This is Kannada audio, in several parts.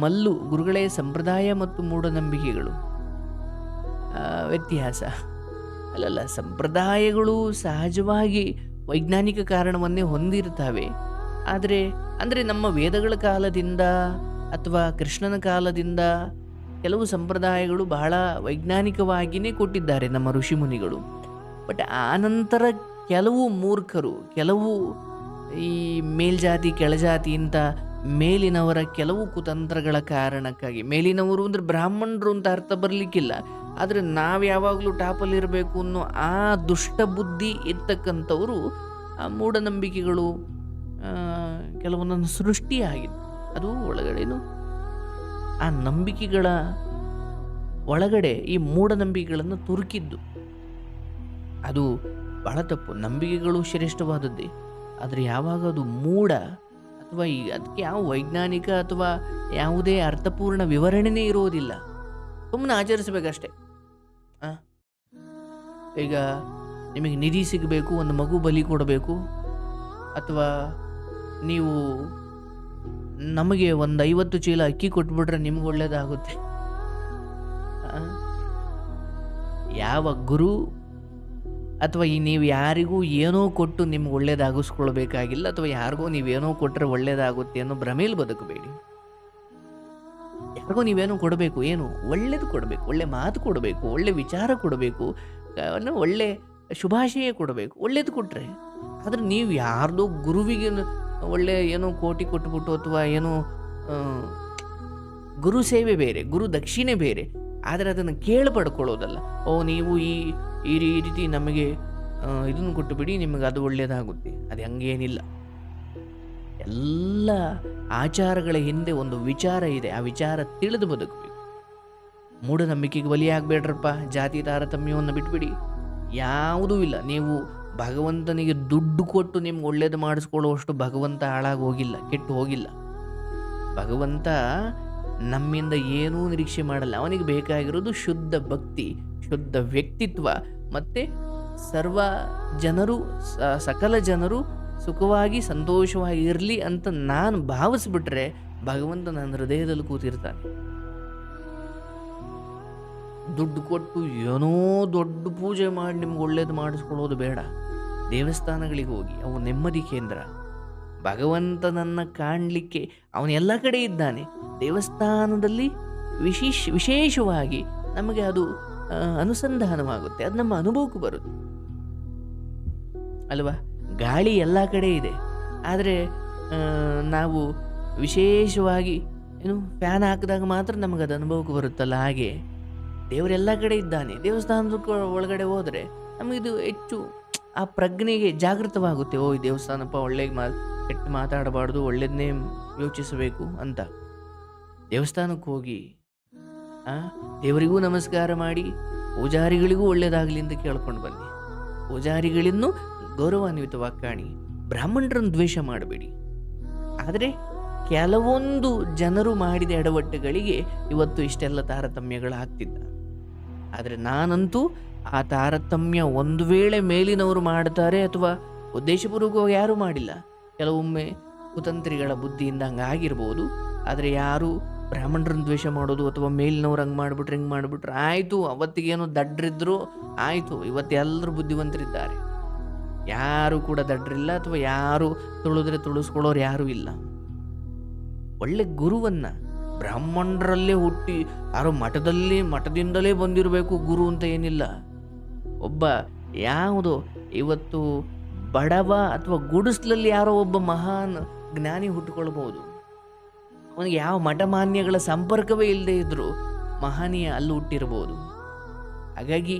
ಮಲ್ಲು, ಗುರುಗಳೇ ಸಂಪ್ರದಾಯ ಮತ್ತು ಮೂಢನಂಬಿಕೆಗಳು. ವ್ಯತ್ಯಾಸ. ಅಲ್ಲಲ್ಲ, ಸಂಪ್ರದಾಯಗಳು ಸಹಜವಾಗಿ ವೈಜ್ಞಾನಿಕ ಕಾರಣವನ್ನೇ ಹೊಂದಿರ್ತವೆ ಆದರೆ, ಅಂದರೆ ನಮ್ಮ ವೇದಗಳ ಕಾಲದಿಂದ ಅಥವಾ ಕೃಷ್ಣನ ಕಾಲದಿಂದ ಕೆಲವು ಸಂಪ್ರದಾಯಗಳು ಬಹಳ ವೈಜ್ಞಾನಿಕವಾಗಿಯೇ ಕೊಟ್ಟಿದ್ದಾರೆ ನಮ್ಮ ಋಷಿಮುನಿಗಳು. ಬಟ್ ಆನಂತರ ಕೆಲವು ಮೂರ್ಖರು, ಕೆಲವು ಈ ಮೇಲ್ಜಾತಿ, ಕೆಳಜಾತಿ ಅಂತ ಮೇಲಿನವರ ಕೆಲವು ಕುತಂತ್ರಗಳ ಕಾರಣಕ್ಕಾಗಿ. ಮೇಲಿನವರು ಅಂದ್ರೆ ಬ್ರಾಹ್ಮಣರು ಅಂತ ಅರ್ಥ ಬರಲಿಕ್ಕಿಲ್ಲ. ಆದರೆ ನಾವು ಯಾವಾಗಲೂ ಟಾಪಲ್ಲಿರಬೇಕು ಅನ್ನೋ ಆ ದುಷ್ಟ ಬುದ್ಧಿ ಇರ್ತಕ್ಕಂಥವರು ಆ ಮೂಢನಂಬಿಕೆಗಳು ಕೆಲವೊಂದೊಂದು ಸೃಷ್ಟಿಯಾಗಿದೆ. ಅದು ಒಳಗಡೆನು ಆ ನಂಬಿಕೆಗಳ ಒಳಗಡೆ ಈ ಮೂಢನಂಬಿಕೆಗಳನ್ನು ತುರುಕಿದ್ದು. ಅದು ಬಹಳ ತಪ್ಪು. ನಂಬಿಕೆಗಳು ಶ್ರೇಷ್ಠವಾದದ್ದೇ. ಆದರೆ ಯಾವಾಗ ಅದು ಮೂಢ ಅಥವಾ ಅದಕ್ಕೆ ಯಾವ ವೈಜ್ಞಾನಿಕ ಅಥವಾ ಯಾವುದೇ ಅರ್ಥಪೂರ್ಣ ವಿವರಣೆನೇ ಇರೋದಿಲ್ಲ ಸುಮ್ಮನೆ ಆಚರಿಸಬೇಕಷ್ಟೆ? ಈಗ ನಿಮಗೆ ನಿಧಿ ಸಿಗಬೇಕು, ಒಂದು ಮಗು ಬಲಿ ಕೊಡಬೇಕು, ಅಥವಾ ನೀವು ನಮಗೆ ಒಂದು ಐವತ್ತು ಚೀಲ ಅಕ್ಕಿ ಕೊಟ್ಬಿಟ್ರೆ ನಿಮ್ಗೆ ಒಳ್ಳೇದಾಗುತ್ತೆ? ಯಾವ ಗುರು ಅಥವಾ ಈ ನೀವು ಯಾರಿಗೂ ಏನೋ ಕೊಟ್ಟು ನಿಮ್ಗೆ ಒಳ್ಳೇದಾಗಿಸ್ಕೊಳ್ಬೇಕಾಗಿಲ್ಲ ಅಥವಾ ಯಾರಿಗೋ ನೀವೇನೋ ಕೊಟ್ಟರೆ ಒಳ್ಳೇದಾಗುತ್ತೆ ಅನ್ನೋ ಭ್ರಮೇಲಿ ಬದುಕಬೇಡಿ. ಯಾರಿಗೋ ನೀವೇನೋ ಕೊಡಬೇಕು, ಏನು? ಒಳ್ಳೇದು ಕೊಡಬೇಕು, ಒಳ್ಳೆ ಮಾತು ಕೊಡಬೇಕು, ಒಳ್ಳೆ ವಿಚಾರ ಕೊಡಬೇಕು ಒಳ್ಳೆ ಶುಭಾಶಯ ಕೊಡಬೇಕು, ಒಳ್ಳೇದು ಕೊಟ್ಟರೆ ಆದರೆ ನೀವು ಯಾರ್ದೋ ಗುರುವಿಗೆ ಒಳ್ಳೆ ಏನೋ ಕೋಟಿ ಕೊಟ್ಬಿಟ್ಟು ಅಥವಾ ಏನೋ ಗುರು ಸೇವೆ ಬೇರೆ, ಗುರು ದಕ್ಷಿಣೆ ಬೇರೆ, ಆದರೆ ಅದನ್ನು ಕೇಳಿ ಪಡ್ಕೊಳ್ಳೋದಲ್ಲ ಓ, ನೀವು ಈ ಈ ರೀತಿ ನಮಗೆ ಇದನ್ನು ಕೊಟ್ಟು ಬಿಡಿ, ನಿಮಗೆ ಅದು ಒಳ್ಳೆಯದಾಗುತ್ತೆ. ಅದು ಹಂಗೇನಿಲ್ಲ. ಎಲ್ಲ ಆಚಾರಗಳ ಹಿಂದೆ ಒಂದು ವಿಚಾರ ಇದೆ. ಆ ವಿಚಾರ ತಿಳಿದು ಬದುಕಬೇಕು. ಮೂಢನಂಬಿಕೆಗೆ ಬಲಿಯಾಗಬೇಡ್ರಪ್ಪ. ಜಾತಿ ತಾರತಮ್ಯವನ್ನು ಬಿಟ್ಬಿಡಿ. ಯಾವುದೂ ಇಲ್ಲ. ನೀವು ಭಗವಂತನಿಗೆ ದುಡ್ಡು ಕೊಟ್ಟು ನಿಮ್ಗೆ ಒಳ್ಳೇದು ಮಾಡಿಸ್ಕೊಳ್ಳುವಷ್ಟು ಭಗವಂತ ಹಾಳಾಗಿ ಹೋಗಿಲ್ಲ, ಕೆಟ್ಟು ಹೋಗಿಲ್ಲ. ಭಗವಂತ ನಮ್ಮಿಂದ ಏನೂ ನಿರೀಕ್ಷೆ ಮಾಡಲ್ಲ. ಅವನಿಗೆ ಬೇಕಾಗಿರೋದು ಶುದ್ಧ ಭಕ್ತಿ. ಶುದ್ಧ ವ್ಯಕ್ತಿತ್ವ ಮತ್ತು ಸರ್ವ ಜನರು ಸಕಲ ಜನರು ಸುಖವಾಗಿ, ಸಂತೋಷವಾಗಿ ಇರಲಿ ಅಂತ ನಾನು ಭಾವಿಸ್ಬಿಟ್ರೆ ಭಗವಂತ ನನ್ನ ಹೃದಯದಲ್ಲಿ ಕೂತಿರ್ತಾನೆ. ದುಡ್ಡು ಕೊಟ್ಟು ಏನೋ ದೊಡ್ಡ ಪೂಜೆ ಮಾಡಿ ನಿಮ್ಗೆ ಒಳ್ಳೇದು ಮಾಡಿಸ್ಕೊಳ್ಳೋದು ಬೇಡ. ದೇವಸ್ಥಾನಗಳಿಗೆ ಹೋಗಿ, ಅವು ನೆಮ್ಮದಿ ಕೇಂದ್ರ. ಭಗವಂತನನ್ನು ಕಾಣಲಿಕ್ಕೆ ಅವನು ಎಲ್ಲ ಕಡೆ ಇದ್ದಾನೆ. ದೇವಸ್ಥಾನದಲ್ಲಿ ವಿಶೇಷ, ವಿಶೇಷವಾಗಿ ನಮಗೆ ಅದು ಅನುಸಂಧಾನವಾಗುತ್ತೆ. ಅದು ನಮ್ಮ ಅನುಭವಕ್ಕೆ ಬರುತ್ತೆ. ಅಲ್ವಾ? ಗಾಳಿ ಎಲ್ಲ ಕಡೆ ಇದೆ. ಆದರೆ ನಾವು ವಿಶೇಷವಾಗಿ ಏನು ಫ್ಯಾನ್ ಹಾಕಿದಾಗ ಮಾತ್ರ ನಮಗೆ ಅದು ಅನುಭವಕ್ಕೆ ಬರುತ್ತಲ್ಲ ಹಾಗೆ. ದೇವರೆಲ್ಲ ಕಡೆ ಇದ್ದಾನೆ. ದೇವಸ್ಥಾನದ ಒಳಗಡೆ ಹೋದರೆ ನಮಗಿದು ಹೆಚ್ಚು ಆ ಪ್ರಜ್ಞೆಗೆ ಜಾಗೃತವಾಗುತ್ತೆ. ಓ, ಈ ದೇವಸ್ಥಾನಪ್ಪ ಒಳ್ಳೆ ಮಾ, ಕೆಟ್ಟು ಮಾತಾಡಬಾರ್ದು ಒಳ್ಳೆಯದನ್ನೇ ಯೋಚಿಸಬೇಕು ಅಂತ. ದೇವಸ್ಥಾನಕ್ಕೆ ಹೋಗಿ ದೇವರಿಗೂ ನಮಸ್ಕಾರ ಮಾಡಿ ಪೂಜಾರಿಗಳಿಗೂ ಒಳ್ಳೆಯದಾಗಲಿ ಅಂತ ಕೇಳ್ಕೊಂಡು ಬನ್ನಿ. ಪೂಜಾರಿಗಳಿನ್ನೂ ಗೌರವಾನ್ವಿತವಾಗಿ ಕಾಣಿ ಬ್ರಾಹ್ಮಣರನ್ನು ದ್ವೇಷ ಮಾಡಬೇಡಿ. ಆದರೆ ಕೆಲವೊಂದು ಜನರು ಮಾಡಿದ ಎಡವಟ್ಟುಗಳಿಗೆ ಇವತ್ತು ಇಷ್ಟೆಲ್ಲ ತಾರತಮ್ಯಗಳಾಗ್ತಿದ್ದ. ಆದರೆ ನಾನಂತೂ ಆ ತಾರತಮ್ಯ ಒಂದು ವೇಳೆ ಮೇಲಿನವರು ಮಾಡ್ತಾರೆ ಅಥವಾ ಉದ್ದೇಶಪೂರ್ವಕವಾಗಿ ಯಾರೂ ಮಾಡಿಲ್ಲ. ಕೆಲವೊಮ್ಮೆ ಕುತಂತ್ರಿಗಳ ಬುದ್ಧಿಯಿಂದ ಹಂಗಾಗಿರ್ಬೋದು. ಆದರೆ ಯಾರು ಬ್ರಾಹ್ಮಣರನ್ನ ದ್ವೇಷ ಮಾಡೋದು ಅಥವಾ ಮೇಲಿನವ್ರು ಹಂಗೆ ಮಾಡಿಬಿಟ್ರೆ ಹಿಂಗೆ ಮಾಡಿಬಿಟ್ರೆ ಆಯಿತು, ಅವತ್ತಿಗೇನು ದಡ್ರಿದ್ರು ಆಯಿತು, ಇವತ್ತು ಎಲ್ಲರೂ ಬುದ್ಧಿವಂತರಿದ್ದಾರೆ. ಯಾರು ಕೂಡ ದಡ್ರಿಲ್ಲ ಅಥವಾ ಯಾರು ತುಳಿದ್ರೆ ತುಳಿಸ್ಕೊಳ್ಳೋರು ಯಾರೂ ಇಲ್ಲ. ಒಳ್ಳೆ ಗುರುವನ್ನು ಬ್ರಾಹ್ಮಣರಲ್ಲೇ ಹುಟ್ಟಿ, ಯಾರೋ ಮಠದಲ್ಲಿ, ಮಠದಿಂದಲೇ ಬಂದಿರಬೇಕು ಗುರು ಅಂತ ಏನಿಲ್ಲ. ಒಬ್ಬ ಯಾವುದು, ಇವತ್ತು ಬಡವ ಅಥವಾ ಗುಡಿಸ್ಲಲ್ಲಿ ಯಾರೋ ಒಬ್ಬ ಮಹಾನ್ ಜ್ಞಾನಿ ಹುಟ್ಟುಕೊಳ್ಬಹುದು ಅವನಿಗೆ ಯಾವ ಮಠಮಾನ್ಯಗಳ ಸಂಪರ್ಕವೇ ಇಲ್ಲದೆ ಇದ್ದರೂ ಮಹನೀಯ ಅಲ್ಲಿ ಹುಟ್ಟಿರಬಹುದು. ಹಾಗಾಗಿ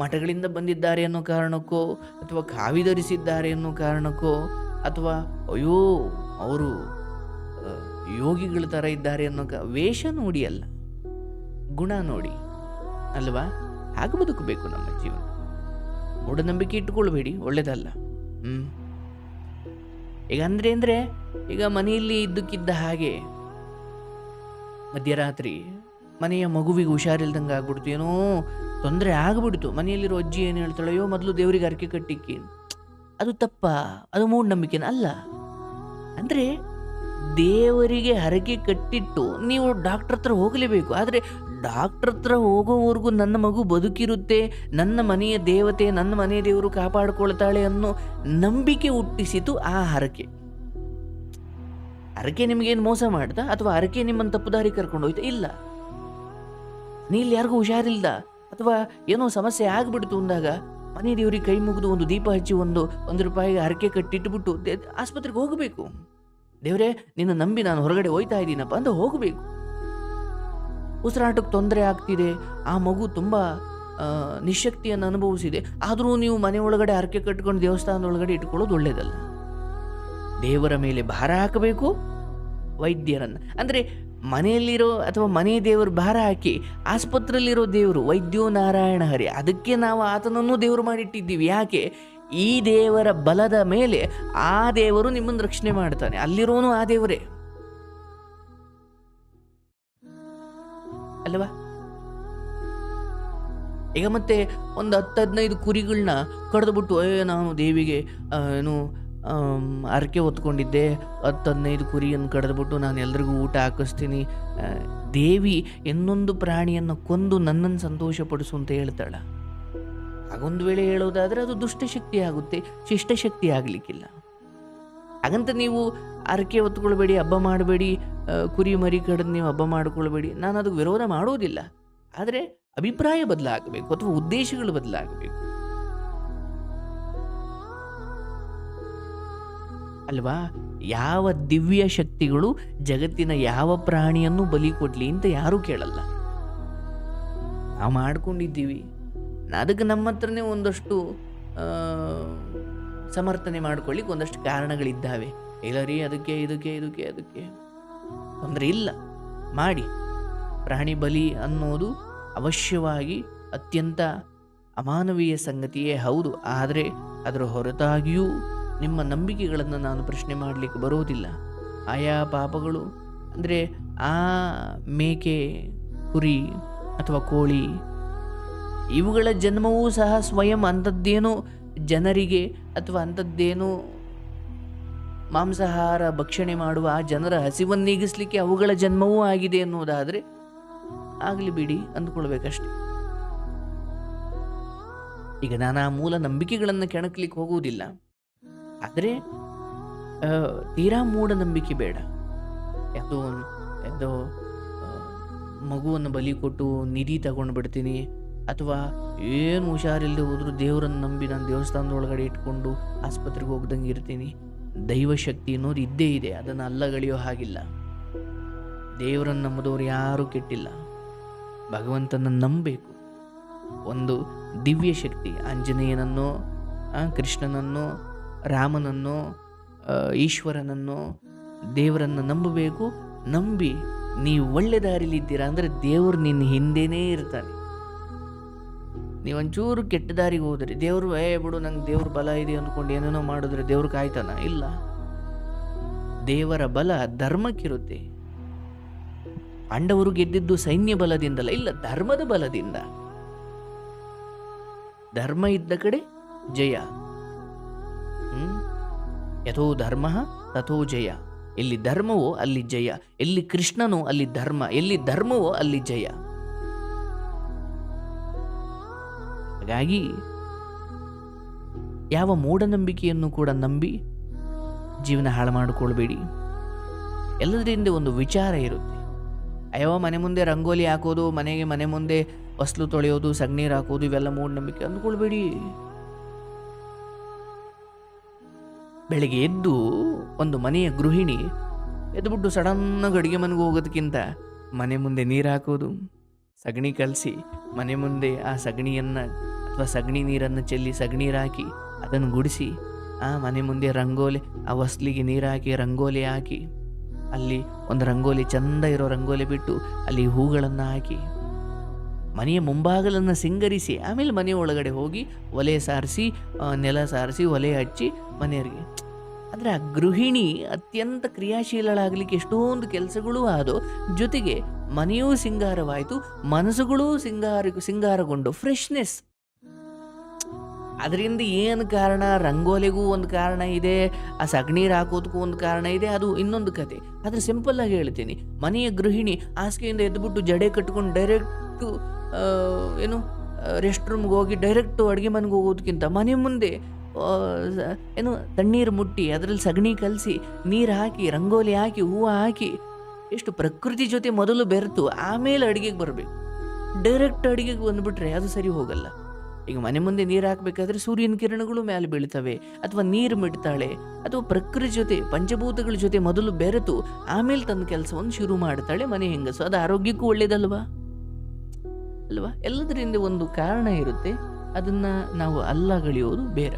ಮಠಗಳಿಂದ ಬಂದಿದ್ದಾರೆ ಅನ್ನೋ ಕಾರಣಕ್ಕೋ, ಅಥವಾ ಕಾವಿ ಧರಿಸಿದ್ದಾರೆ ಅನ್ನೋ ಕಾರಣಕ್ಕೋ, ಅಥವಾ ಅಯ್ಯೋ, ಅವರು ಯೋಗಿಗಳ ಥರ ಇದ್ದಾರೆ ಅನ್ನೋ ಕ, ವೇಷ ನೋಡಿ ಅಲ್ಲ, ಗುಣ ನೋಡಿ, ಅಲ್ವಾ? ಹಾಗೆ ಬದುಕಬೇಕು ನಮ್ಮ ಜೀವನ. ಮೂಢನಂಬಿಕೆ ಇಟ್ಕೊಳ್ಬೇಡಿ ಒಳ್ಳೇದಲ್ಲ. ಹ್ಞೂ ಈಗ ಅಂದ್ರೆ ಅಂದರೆ, ಈಗ ಮನೆಯಲ್ಲಿ ಇದ್ದಕ್ಕಿದ್ದ ಹಾಗೆ ಮಧ್ಯರಾತ್ರಿ ಮನೆಯ ಮಗುವಿಗೆ ಹುಷಾರಿಲ್ದಂಗೆ ಆಗ್ಬಿಡ್ತು. ಏನೋ ತೊಂದರೆ ಆಗ್ಬಿಡ್ತು. ಮನೆಯಲ್ಲಿರೋ ಅಜ್ಜಿ ಏನು ಹೇಳ್ತಾಳೆ, ಅಯ್ಯೋ, ಮೊದಲು ದೇವರಿಗೆ ಅರ್ಕೆ ಕಟ್ಟಿಕ್ಕಿ. ಅದು ತಪ್ಪ, ಅದು ಮೂಢನಂಬಿಕೆನ ಅಲ್ಲ. ಅಂದರೆ ದೇವರಿಗೆ ಹರಕೆ ಕಟ್ಟಿಟ್ಟು ನೀವು ಡಾಕ್ಟರ್ ಹತ್ರ ಹೋಗಲೇಬೇಕು. ಆದರೆ ಡಾಕ್ಟರ್ ಹತ್ರ ಹೋಗೋವರೆಗೂ ನನ್ನ ಮಗು ಬದುಕಿರುತ್ತೆ, ನನ್ನ ಮನೆಯ ದೇವತೆ, ನನ್ನ ಮನೆಯ ದೇವರು ಕಾಪಾಡಿಕೊಳ್ತಾಳೆ ಅನ್ನೋ ನಂಬಿಕೆ ಹುಟ್ಟಿಸಿತು ಆ ಹರಕೆ. ಹರಕೆ ನಿಮಗೇನು ಮೋಸ ಮಾಡ್ದ? ಅಥವಾ ಅರಕೆ ನಿಮ್ಮನ್ನು ತಪ್ಪು ದಾರಿ ಕರ್ಕೊಂಡು ಹೋಯ್ತಾ? ಇಲ್ಲ. ಇಲ್ಲಿ ಯಾರಿಗೂ ಹುಷಾರಿಲ್ಲ ಅಥವಾ ಏನೋ ಸಮಸ್ಯೆ ಆಗ್ಬಿಡ್ತು ಅಂದಾಗ ಮನೆ ದೇವ್ರಿಗೆ ಕೈ ಮುಗಿದು ಒಂದು ದೀಪ ಹಚ್ಚಿ ಒಂದು ಒಂದು ರೂಪಾಯಿಗೆ ಹರಕೆ ಕಟ್ಟಿಟ್ಬಿಟ್ಟು ಆಸ್ಪತ್ರೆಗೆ ಹೋಗಬೇಕು. ದೇವರೇ, ನಿನ್ನ ನಂಬಿ ನಾನು ಹೊರಗಡೆ ಹೋಯ್ತಾ ಇದ್ದೀನಪ್ಪ ಅಂತ ಹೋಗಬೇಕು. ಉಸಿರಾಟಕ್ಕೆ ತೊಂದರೆ ಆಗ್ತಿದೆ. ಆ ಮಗು ತುಂಬ ನಿಶಕ್ತಿಯನ್ನು ಅನುಭವಿಸಿದೆ. ಆದರೂ ನೀವು ಮನೆ ಒಳಗಡೆ ಹರಕೆ ಕಟ್ಕೊಂಡು ದೇವಸ್ಥಾನದ ಒಳಗಡೆ ಇಟ್ಕೊಳ್ಳೋದು ಒಳ್ಳೇದಲ್ಲ. ದೇವರ ಮೇಲೆ ಭಾರ ಹಾಕಬೇಕು? ವೈದ್ಯರನ್ನು. ಅಂದರೆ ಮನೆಯಲ್ಲಿರೋ ಅಥವಾ ಮನೆ ದೇವರು ಭಾರ ಹಾಕಿ ಆಸ್ಪತ್ರೆಯಲ್ಲಿರೋ ದೇವರು ವೈದ್ಯೋ ನಾರಾಯಣ ಹರಿ, ಅದಕ್ಕೆ ನಾವು ಆತನನ್ನು ದೇವರು ಮಾಡಿಟ್ಟಿದ್ದೀವಿ. ಯಾಕೆ? ಈ ದೇವರ ಬಲದ ಮೇಲೆ ಆ ದೇವರು ನಿಮ್ಮನ್ನು ರಕ್ಷಣೆ ಮಾಡ್ತಾನೆ. ಅಲ್ಲಿರೋನು ಆ ದೇವರೇ. ಅಲ್ವಾ? ಈಗ ಮತ್ತೆ ಒಂದು ಹತ್ತು ಹದಿನೈದು ಕುರಿಗಳನ್ನ ಕಡ್ದುಬಿಟ್ಟು ಅಯ್ಯೋ ನಾನು ದೇವಿಗೆ ಏನು ಹರಕೆ ಹೊತ್ಕೊಂಡಿದ್ದೆ. ಹತ್ತು ಹದಿನೈದು ಕುರಿಯನ್ನು ಕಡಿದ್ಬಿಟ್ಟು ನಾನು ಎಲ್ರಿಗೂ ಊಟ ಹಾಕಿಸ್ತೀನಿ. ದೇವಿ ಇನ್ನೊಂದು ಪ್ರಾಣಿಯನ್ನು ಕೊಂದು ನನ್ನನ್ನು ಸಂತೋಷಪಡಿಸು ಅಂತ ಹೇಳ್ತಾಳೆ. ಹಾಗೊಂದು ವೇಳೆ ಹೇಳೋದಾದರೆ ಅದು ದುಷ್ಟಶಕ್ತಿ ಆಗುತ್ತೆ ಶಿಷ್ಟಶಕ್ತಿ ಆಗಲಿಕ್ಕಿಲ್ಲ. ಹಾಗಂತ ನೀವು ಹರಕೆ ಹೊತ್ಕೊಳ್ಬೇಡಿ, ಹಬ್ಬ ಮಾಡಬೇಡಿ ಕುರಿ ಮರಿ ಕಡ್ದು ನೀವು ಹಬ್ಬ ಮಾಡ್ಕೊಳ್ಬೇಡಿ. ನಾನು ಅದಕ್ಕೆ ವಿರೋಧ ಮಾಡೋದಿಲ್ಲ. ಆದರೆ ಅಭಿಪ್ರಾಯ ಬದಲಾಗಬೇಕು ಅಥವಾ ಉದ್ದೇಶಗಳು ಬದಲಾಗಬೇಕು. ಅಲ್ವಾ? ಯಾವ ದಿವ್ಯ ಶಕ್ತಿಗಳು ಜಗತ್ತಿನ ಯಾವ ಪ್ರಾಣಿಯನ್ನು ಬಲಿ ಕೊಡ್ಲಿ ಅಂತ ಯಾರೂ ಕೇಳಲ್ಲ. ನಾವು ಮಾಡ್ಕೊಂಡಿದ್ದೀವಿ. ಅದಕ್ಕೆ ನಮ್ಮ ಹತ್ರನೇ ಒಂದಷ್ಟು ಸಮರ್ಥನೆ ಮಾಡ್ಕೊಳ್ಳಿಕ್ಕೆ ಒಂದಷ್ಟು ಕಾರಣಗಳಿದ್ದಾವೆ. ಇಲ್ಲ ರೀ, ಅದಕ್ಕೆ, ಇದಕ್ಕೆ ಇದಕ್ಕೆ, ಅದಕ್ಕೆ. ತೊಂದರೆ ಇಲ್ಲ. ಮಾಡಿ. ಪ್ರಾಣಿ ಬಲಿ ಅನ್ನೋದು ಅವಶ್ಯವಾಗಿ ಅತ್ಯಂತ ಅಮಾನವೀಯ ಸಂಗತಿಯೇ ಹೌದು. ಆದರೆ ಅದರ ಹೊರತಾಗಿಯೂ ನಿಮ್ಮ ನಂಬಿಕೆಗಳನ್ನು ನಾನು ಪ್ರಶ್ನೆ ಮಾಡಲಿಕ್ಕೆ ಬರುವುದಿಲ್ಲ ಆಯಾ ಪಾಪಗಳು, ಅಂದರೆ ಆ ಮೇಕೆ, ಕುರಿ ಅಥವಾ ಕೋಳಿ, ಇವುಗಳ ಜನ್ಮವೂ ಸಹ ಸ್ವಯಂ ಅಂಥದ್ದೇನೋ ಜನರಿಗೆ ಅಥವಾ ಅಂಥದ್ದೇನೋ ಮಾಂಸಾಹಾರ ಭಕ್ಷಣೆ ಮಾಡುವ ಆ ಜನರ ಹಸಿವನ್ನು ನೀಗಿಸ್ಲಿಕ್ಕೆ ಅವುಗಳ ಜನ್ಮವೂ ಆಗಿದೆ ಅನ್ನೋದಾದರೆ ಆಗಲಿ ಬಿಡಿ ಅಂದ್ಕೊಳ್ಬೇಕಷ್ಟೆ. ಈಗ ನಾನು ಆ ಮೂಲ ನಂಬಿಕೆಗಳನ್ನು ಕೆಣಕ್ಲಿಕ್ಕೆ ಹೋಗುವುದಿಲ್ಲ. ಆದರೆ ತೀರಾ ಮೂಢನಂಬಿಕೆ ಬೇಡ. ಯಾವುದೋ ಯಾವುದೋ ಮಗುವನ್ನು ಬಲಿ ಕೊಟ್ಟು ನಿಧಿ ತಗೊಂಡು ಬಿಡ್ತೀನಿ, ಅಥವಾ ಏನು ಹುಷಾರಿಲ್ಲದೆ ಹೋದರೂ ದೇವರನ್ನು ನಂಬಿ ನಾನು ದೇವಸ್ಥಾನದ ಒಳಗಡೆ ಇಟ್ಕೊಂಡು ಆಸ್ಪತ್ರೆಗೆ ಹೋಗ್ದಂಗೆ ಇರ್ತೀನಿ. ದೈವಶಕ್ತಿ ಅನ್ನೋದು ಇದ್ದೇ ಇದೆ, ಅದನ್ನು ಅಲ್ಲಗಳೆಯೋ ಹಾಗಿಲ್ಲ. ದೇವರನ್ನು ನಂಬದವರು ಯಾರೂ ಕೆಟ್ಟಿಲ್ಲ. ಭಗವಂತನ ನಂಬಬೇಕು ಒಂದು ದಿವ್ಯ ಶಕ್ತಿ, ಆಂಜನೇಯನನ್ನೋ ಕೃಷ್ಣನನ್ನೋ ರಾಮನನ್ನೋ ಈಶ್ವರನನ್ನು ದೇವರನ್ನು ನಂಬಬೇಕು. ನಂಬಿ ನೀವು ಒಳ್ಳೆ ದಾರಿಲಿದ್ದೀರಾ ಅಂದರೆ ದೇವರು ನಿನ್ನ ಹಿಂದೆನೇ ಇರ್ತಾನೆ. ನೀವೊಂಚೂರು ಕೆಟ್ಟ ದಾರಿಗೆ ಹೋದರೆ ದೇವರು, ಏ ಬಿಡು, ನಂಗೆ ದೇವ್ರ ಬಲ ಇದೆ ಅಂದ್ಕೊಂಡು ಏನೇನೋ ಮಾಡಿದ್ರೆ ದೇವ್ರು ಕಾಯ್ತಾನ? ಇಲ್ಲ. ದೇವರ ಬಲ ಧರ್ಮಕ್ಕಿರುತ್ತೆ. ಅಂಡವರು ಗೆದ್ದಿದ್ದು ಸೈನ್ಯ ಬಲದಿಂದಲ್ಲ, ಇಲ್ಲ ಧರ್ಮದ ಬಲದಿಂದ. ಧರ್ಮ ಇದ್ದ ಕಡೆ ಜಯ? ಯಥೋ ಧರ್ಮ, ತಥೋ ಜಯ. ಎಲ್ಲಿ ಧರ್ಮವೋ, ಅಲ್ಲಿ ಜಯ. ಎಲ್ಲಿ ಕೃಷ್ಣನೋ, ಅಲ್ಲಿ ಧರ್ಮ. ಎಲ್ಲಿ ಧರ್ಮವೋ, ಅಲ್ಲಿ ಜಯ. ಹಾಗಾಗಿ, ಯಾವ ಮೂಢನಂಬಿಕೆಯನ್ನು ಕೂಡ ನಂಬಿ ಜೀವನ ಹಾಳು ಮಾಡಿಕೊಳ್ಬೇಡಿ. ಎಲ್ಲದರಿಂದ ಒಂದು ವಿಚಾರ ಇರುತ್ತೆ. ಅಯ್ಯೋ, ಮನೆ ಮುಂದೆ ರಂಗೋಲಿ ಹಾಕೋದು, ಮನೆಗೆ ಮನೆ ಮುಂದೆ ಹೊಸ್ಲು ತೊಳೆಯೋದು ಸಗ್ಣೀರು ಹಾಕೋದು, ಇವೆಲ್ಲ ಮೂಢನಂಬಿಕೆ ಅಂದ್ಕೊಳ್ಬೇಡಿ. ಬೆಳಗ್ಗೆ ಎದ್ದು ಒಂದು ಮನೆಯ ಗೃಹಿಣಿ ಎದ್ದುಬಿಟ್ಟು ಸಡನ್ನಾಗಿ ಅಡುಗೆ ಮನೆಗೆ ಹೋಗೋದಕ್ಕಿಂತ ಮನೆ ಮುಂದೆ ನೀರು ಹಾಕೋದು, ಸಗಣಿ ಕಲಸಿ, ಮನೆ ಮುಂದೆ ಆ ಸಗಣಿಯನ್ನು ಅಥವಾ ಸಗಣಿ ನೀರನ್ನು ಚೆಲ್ಲಿ ಸಗಣಿ ಹಾಕಿ ಅದನ್ನು ಗುಡಿಸಿ, ಆ ಮನೆ ಮುಂದೆ ರಂಗೋಲಿ, ಆ ವಸ್ಲಿಗೆ ನೀರು ಹಾಕಿ ರಂಗೋಲಿ ಹಾಕಿ, ಅಲ್ಲಿ ಒಂದು ರಂಗೋಲಿ ಚಂದ ಇರೋ ರಂಗೋಲಿ ಬಿಟ್ಟು ಅಲ್ಲಿ ಹೂಗಳನ್ನು ಹಾಕಿ, ಮನೆಯ ಮುಂಭಾಗಲನ್ನು ಸಿಂಗರಿಸಿ, ಆಮೇಲೆ ಮನೆ ಒಳಗಡೆ ಹೋಗಿ ಒಲೆ ಸಾರಿಸಿ ನೆಲ ಸಾರಿಸಿ, ಒಲೆ ಹಚ್ಚಿ ಮನೆಯವರಿಗೆ ಅಂದರೆ ಆ ಗೃಹಿಣಿ ಅತ್ಯಂತ ಕ್ರಿಯಾಶೀಲಳಾಗಲಿಕ್ಕೆ ಎಷ್ಟೊಂದು ಕೆಲಸಗಳೂ ಆದವು ಜೊತೆಗೆ ಮನೆಯೂ ಸಿಂಗಾರವಾಯಿತು, ಮನಸ್ಸುಗಳೂ ಸಿಂಗಾರ, ಸಿಂಗಾರಗೊಂಡು ಫ್ರೆಶ್ನೆಸ್ ಅದರಿಂದ ಏನು ಕಾರಣ? ರಂಗೋಲಿಗೂ ಒಂದು ಕಾರಣ ಇದೆ, ಆ ಸಗಣೀರು ಹಾಕೋದಕ್ಕೂ ಒಂದು ಕಾರಣ ಇದೆ, ಅದು ಇನ್ನೊಂದು ಕತೆ. ಆದರೆ ಸಿಂಪಲ್ಲಾಗಿ ಹೇಳ್ತೀನಿ, ಮನೆಯ ಗೃಹಿಣಿ ಹಾಸಿಗೆಯಿಂದ ಎದ್ದುಬಿಟ್ಟು ಜಡೆ ಕಟ್ಕೊಂಡು ಡೈರೆಕ್ಟು ಏನು ರೆಸ್ಟ್ ರೂಮ್ಗೆ ಹೋಗಿ ಡೈರೆಕ್ಟು ಅಡುಗೆ ಮನೆಗೆ ಹೋಗೋದಕ್ಕಿಂತ ಮನೆ ಮುಂದೆ ಏನು, ತಣ್ಣೀರು ಮುಟ್ಟಿ, ಅದರಲ್ಲಿ ಸಗಣಿ ಕಲಸಿ, ನೀರು ಹಾಕಿ, ರಂಗೋಲಿ ಹಾಕಿ, ಹೂವು ಹಾಕಿ, ಎಷ್ಟು ಪ್ರಕೃತಿ ಜೊತೆ ಮೊದಲು ಬೆರೆತು, ಆಮೇಲೆ ಅಡುಗೆಗೆ ಬರಬೇಕು. ಡೈರೆಕ್ಟ್ ಅಡುಗೆಗೆ ಬಂದುಬಿಟ್ರೆ ಅದು ಸರಿ ಹೋಗಲ್ಲ. ಈಗ ಮನೆ ಮುಂದೆ ನೀರು ಹಾಕಬೇಕಾದ್ರೆ ಸೂರ್ಯನ ಕಿರಣಗಳು ಮೇಲೆ ಬೀಳ್ತವೆ, ಅಥವಾ ನೀರು ಮಿಡ್ತಾಳೆ ಅಥವಾ ಪ್ರಕೃತಿ ಜೊತೆ, ಪಂಚಭೂತಗಳ ಜೊತೆ ಮೊದಲು ಬೆರೆತು, ಆಮೇಲೆ ತನ್ನ ಕೆಲಸವನ್ನು ಶುರು ಮಾಡ್ತಾಳೆ ಮನೆ ಹೆಂಗಸು. ಅದು ಆರೋಗ್ಯಕ್ಕೂ ಒಳ್ಳೇದಲ್ವಾ? ಅಲ್ವಾ? ಎಲ್ಲದರಿಂದ ಒಂದು ಕಾರಣ ಇರುತ್ತೆ. ಅದನ್ನು ನಾವು ಅಲ್ಲಗಳಿಯೋದು ಬೇರೆ.